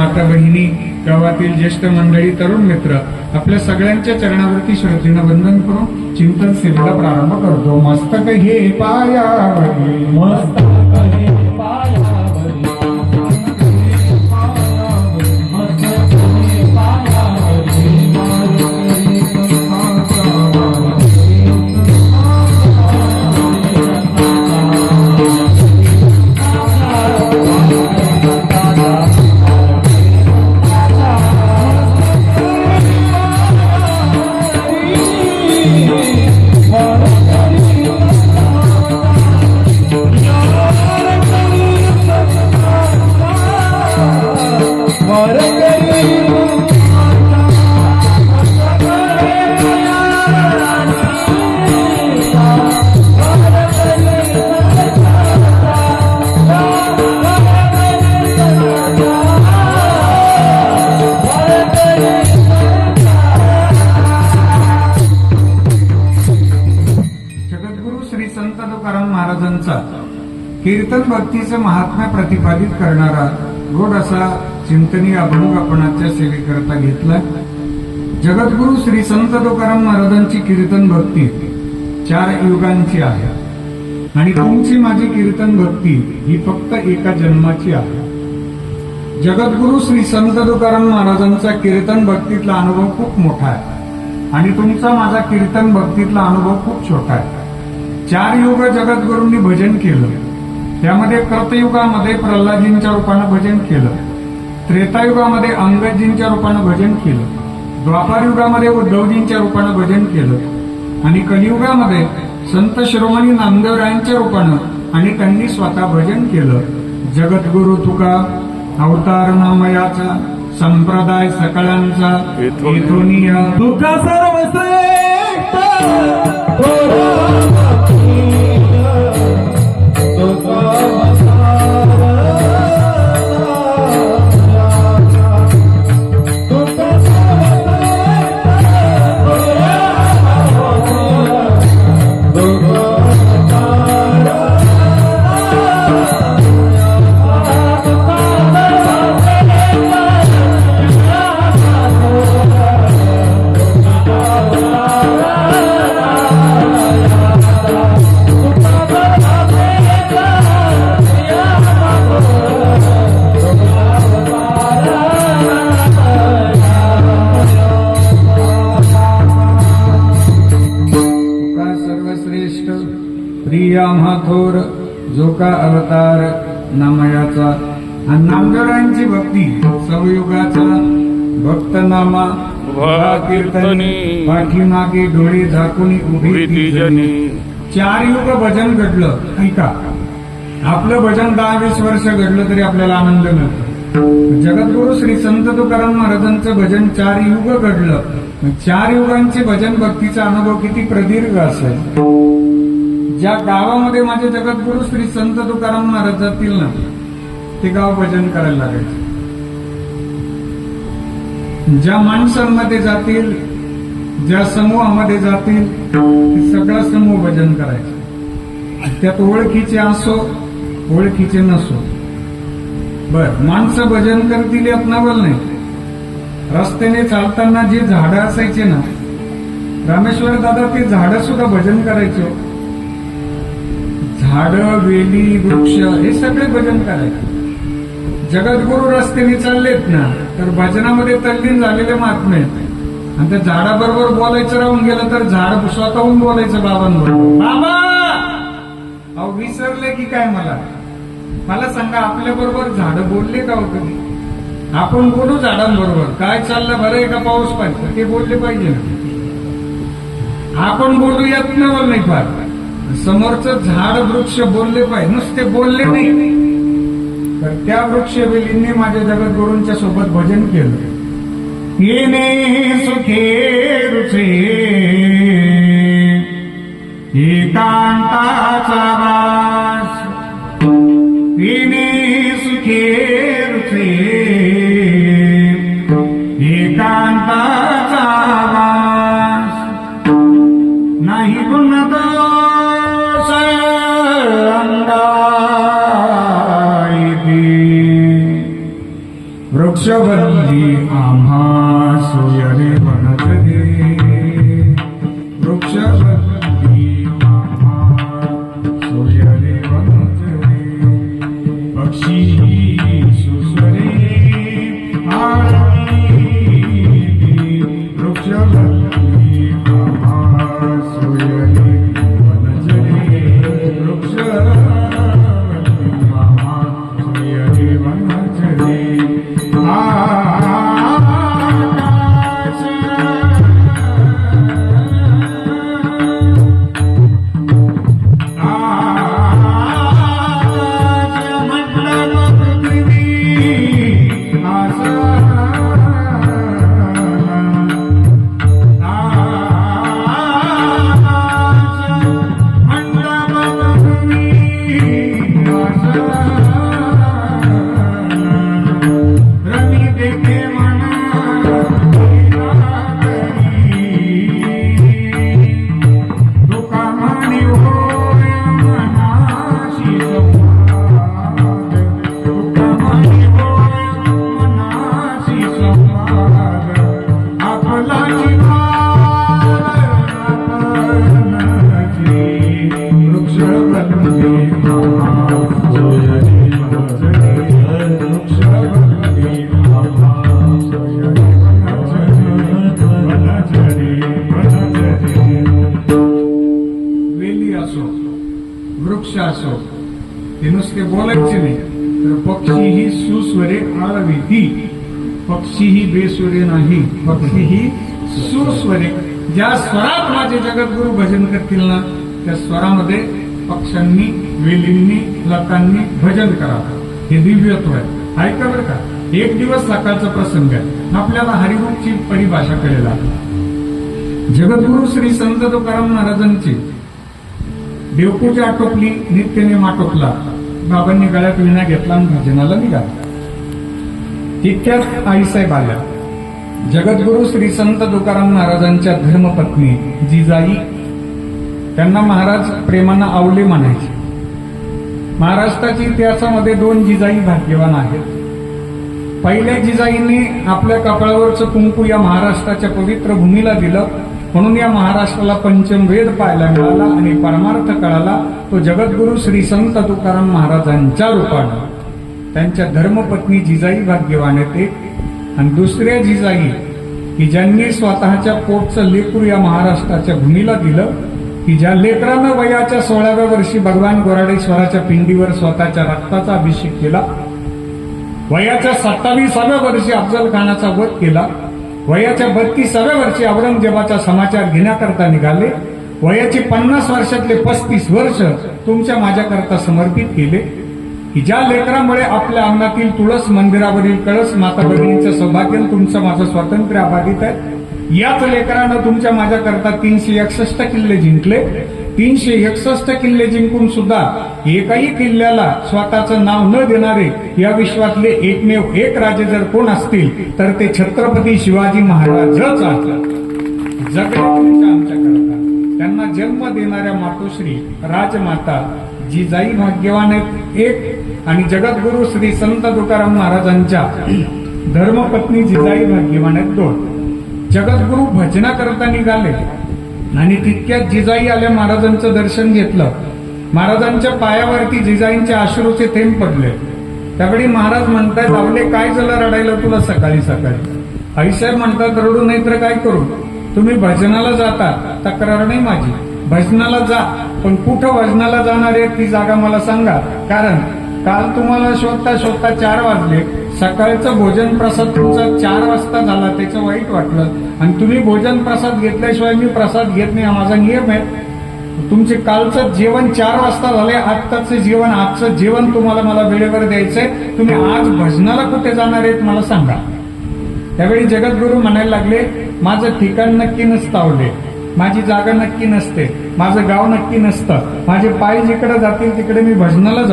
माता बहिणी गावातील ज्येष्ठ मंडळी तरुण मित्र आपल्या सगळ्यांच्या चरणावरती श्रद्धेनं वंदन करून चिंतन सेवेला प्रारंभ करतो. मस्तक हे पाया. मस्तक हे भक्तीचं महात्म्य प्रतिपादित करणारा गोड असा चिंतनीय अभंग आपण आजच्या सेवेकरता घेतला. जगद्गुरु श्री संत तुकाराम महाराजांची कीर्तन भक्ती चार युगांची आहे. आणि तुमची माझी कीर्तन भक्ती ही फक्त एका जन्माची आहे. जगद्गुरु श्री संत तुकाराम महाराजांचा कीर्तन भक्तीतला अनुभव खूप मोठा आहे. आणि तुमचा माझा कीर्तन भक्तीतला अनुभव खूप छोटा आहे. चार युग जगद्गुरूंनी भजन केलं. त्यामध्ये कृतयुगामध्ये प्रल्हादजींच्या रूपानं भजन केलं. त्रेतायुगामध्ये अंगदजींच्या रूपानं भजन केलं. द्वापार युगामध्ये उद्धवजींच्या रूपानं भजन केलं. आणि कलियुगामध्ये संत शिरोमणी नामदेवरायांच्या रूपानं आणि त्यांनी स्वतः भजन केलं. जगद्गुरु तुका अवतार नामयाचा संप्रदाय सकळांचा हेतुनीय जो का अवतार नामयाचा. आणि नामदेवरायांची भक्ती सवयुगाचा भक्त नामा कीर्तनी पाठीमागे डोळे झाकून उभी चार युग भजन घडलं ऐका. आपलं भजन दहा वीस वर्ष घडलं तरी आपल्याला आनंद मिळतो. जगद्गुरु श्री संत तुकाराम महाराजांचं भजन चार युग घडलं. चार युगांचे भजन भक्तीचा अनुभव किती प्रदीर्घ असेल. ज्या गावामध्ये माझे जगद्गुरु श्री संत तुकाराम महाराज जातील ना ते गाव भजन करायला लागायचे. ज्या माणसांमध्ये जातील ज्या समूहामध्ये जातील ते सगळा समूह भजन करायचे. त्यात ओळखीचे असो ओळखीचे नसो. बर माणसं भजन करतील यात नवल नाही. रस्त्याने चालताना जी झाडं असायचे ना रामेश्वर दादा ते झाडं सुद्धा भजन करायचे. हो. झाड वेली वृक्ष हे सगळे भजन करायचे. जगद्गुरु रस्त्याने चाललेत ना तर भजनामध्ये तल्लीन झालेले महात्मे. आहेत. आणि त्या झाडाबरोबर बोलायचं राहून गेलं तर झाड स्वतःहून बोलायचं बाबांबरोबर. बाबा! अहो विसरले की काय मला? मला सांगा आपल्या बरोबर झाड बोलले का हो कधी? आपण बोलू झाडांबरोबर. काय चाललं बरं आहे का पाऊस पाहिजे? ते बोलले पाहिजे ना. आपण बोलू येत नाही फार. समोरचं झाड वृक्ष बोलले पाहिजे. नुसते बोलले नाही. तर त्या वृक्ष वेलींनी माझ्या जगद्गुरूंच्या सोबत भजन केलं. येणे सुखे रुचे. एकांताचा वास. येणे सुखे रुचे. एकांताचा वास. नाही गुण Shravanidhi Amha. Um, वृक्ष असो. ते नुसते बोलायचे नाही. तर पक्षी ही सुस्वरे आळविती पक्षी ही बेस्वरे नाही. पक्षी ही सुस्वरे. ज्या स्वरात माझे जगद्गुरु भजन करतील ना त्या स्वरामध्ये पक्ष्यांनी वेलींनी लतांनी भजन करावं. हे दिव्यत्व आहे. ऐका बरं का? एक दिवस सकाळचा प्रसंग आहे. आपल्याला हरिमुखची परिभाषा कळेल जगद्गुरु श्री संत तुकाराम महाराजांची देवपूजा आटोपली नित्यने माटोपला. बाबांनी गळ्यात विणा घेतला आणि भजनाला निघाला. तितक्यात आईसाहेब आल्या. जगद्गुरु श्री संत तुकाराम महाराजांच्या धर्मपत्नी जिजाई त्यांना महाराज प्रेमानं आवले म्हणायचे. महाराष्ट्राच्या इतिहासामध्ये दोन जिजाई भाग्यवान आहेत. पहिल्या जिजाईने आपल्या कपाळावरचं कुंकू या महाराष्ट्राच्या पवित्र भूमीला दिलं. म्हणून या महाराष्ट्राला पंचम वेद पाहायला मिळाला आणि परमार्थ कळाला. तो जगद्गुरु श्री संत तुकाराम महाराजांच्या रूपानं. त्यांच्या धर्मपत्नी जिजाई भाग्यवान येते. आणि दुसऱ्या जिजाई की ज्यांनी स्वतःच्या पोटचं लेकरू या महाराष्ट्राच्या भूमीला दिलं की ज्या लेकरानं वयाच्या सोळाव्या वर्षी भगवान गोराडेश्वराच्या पिंडीवर स्वतःच्या रक्ताचा अभिषेक केला वयाच्या सत्तावीसाव्या वर्षी अफजल खानाचा वध केला वयाच्या बत्तीसाव्या वर्षी औरंगजेबाचा समाचार घेण्याकरता निघाले. वयाची पन्नास वर्षातले पस्तीस वर्ष तुमच्या माझ्याकरता समर्पित केले. की ज्या लेकरामुळे आपल्या अंगणातील तुळस मंदिरावरील कळस माता भगिनीचं सौभाग्य तुमचं माझं स्वातंत्र्य अबाधित आहे याच लेकरानं तुमच्या माझ्याकरता तीनशे एकसष्ट किल्ले जिंकले. तीनशे एकसष्ट किल्ले जिंकून सुद्धा एकाही किल्ल्याला स्वतःचं नाव न देणारे या विश्वातले एकमेव एक राजे जर कोण असतील तर ते छत्रपती शिवाजी महाराजच आमच्याकरता त्यांना जन्म देणाऱ्या मातोश्री राजमाता जिजाई भाग्यवान आहेत एक आणि जगद्गुरु श्री संत तुकाराम महाराजांच्या धर्मपत्नी जिजाई भाग्यवान आहेत दोन. जगद्गुरु भजना करता निघाले. आणि तितक्यात जिजाई आल्या महाराजांचं दर्शन घेतलं. महाराजांच्या पायावरती जिजाईंचे आश्रूचे थेंब पडले. त्यावेळी महाराज म्हणताय आवले काय झालं रडायला तुला सकाळी सकाळी? आईसाहेब म्हणतात रडू नाही तर काय करू? तुम्ही भजनाला जाता तक्रार नाही माझी. भजनाला जा पण कुठं भजनाला जाणार आहे ती जागा मला सांगा. कारण काल तुम्हाला शोधता शोधता चार वाजले. सकाळचं भोजन प्रसाद तुमचा चार वाजता झाला त्याचं वाईट वाटलं. आणि तुम्ही भोजन प्रसाद घेतल्याशिवाय मी प्रसाद घेत नाही हा माझा नियम आहे. तुमचे कालचं जेवण चार वाजता झाले आत्ताचं जेवण आजचं जेवण तुम्हाला मला वेळेवर द्यायचंय. तुम्ही आज भजनाला कुठे जाणार आहेत मला सांगा. त्यावेळी जगद्गुरु म्हणायला लागले माझं ठिकाण नक्की नसतावले. माझी जागा नक्की नसते. माझं गाव नक्की नसतं. माझे पाय जिकडे जातील तिकडे मी भजनाला जातो.